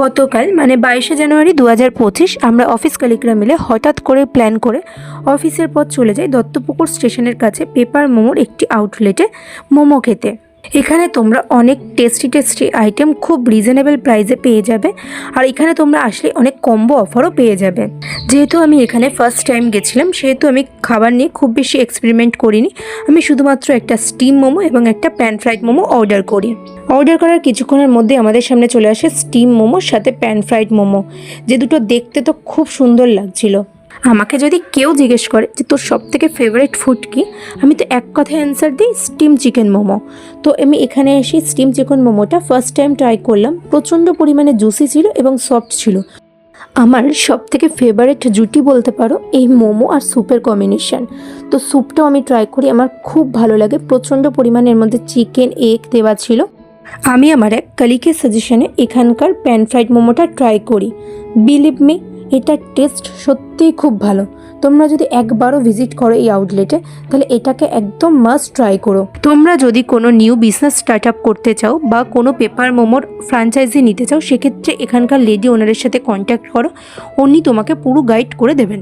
গতকাল মানে বাইশে জানুয়ারি দু হাজার পঁচিশ, আমরা অফিস কালিকরা মিলে হঠাৎ করে প্ল্যান করে অফিসের পথ চলে যাই দত্তপুকুর স্টেশনের কাছে পেপার মোমোর একটি আউটলেটে মোমো খেতে। এখানে তোমরা অনেক টেস্টি টেস্টি আইটেম খুব রিজনেবল প্রাইসে পেয়ে যাবে। আর এখানে তোমরা আসলে অনেক কম্বো অফারও পেয়ে যাবে। যেহেতু আমি এখানে ফার্স্ট টাইম গেছিলাম, সেহেতু আমি খাবার নিয়ে খুব বেশি এক্সপেরিমেন্ট করিনি। আমি শুধুমাত্র একটা স্টিম মোমো এবং একটা প্যান ফ্রাইড মোমো অর্ডার করি। অর্ডার করার কিছুক্ষণের মধ্যে আমাদের সামনে চলে আসে স্টিম মোমোর সাথে প্যান ফ্রাইড মোমো। যে দুটো দেখতে তো খুব সুন্দর লাগছিল। আমাকে যদি কেউ জিজ্ঞেস করে যে তোর সব থেকে ফেভারিট ফুড কি, আমি তো এক কথায় অ্যান্সার দিই স্টিম চিকেন মোমো। তো আমি এখানে এসে স্টিম চিকেন মোমোটা ফার্স্ট টাইম ট্রাই করলাম। প্রচণ্ড পরিমাণে জুসি ছিল এবং সফট ছিল। আমার সব থেকে ফেভারিট জুটি বলতে পারো, এই মোমো আর স্যুপের কম্বিনেশন তো স্যুপটাও আমি ট্রাই করি, আমার খুব ভালো লাগে। প্রচণ্ড পরিমাণের মধ্যে চিকেন এগ দেওয়া ছিল। আমি আমার এক কালিকের সাজেশনে এখানকার প্যান ফ্রাইড মোমোটা ট্রাই করি। বিলিভ মি এটার টেস্ট সত্যিই খুব ভালো। তোমরা যদি একবারও ভিজিট করো এই আউটলেটে তাহলে এটাকে একদম মাস্ট ট্রাই করো। তোমরা যদি কোনো নিউ বিজনেস স্টার্ট আপ করতে চাও বা কোনো পেপার মোমোর ফ্র্যাঞ্চাইজি নিতে চাও, সেক্ষেত্রে এখানকার লেডি ওনারের সাথে কন্ট্যাক্ট করো। উনি তোমাকে পুরো গাইড করে দেবেন।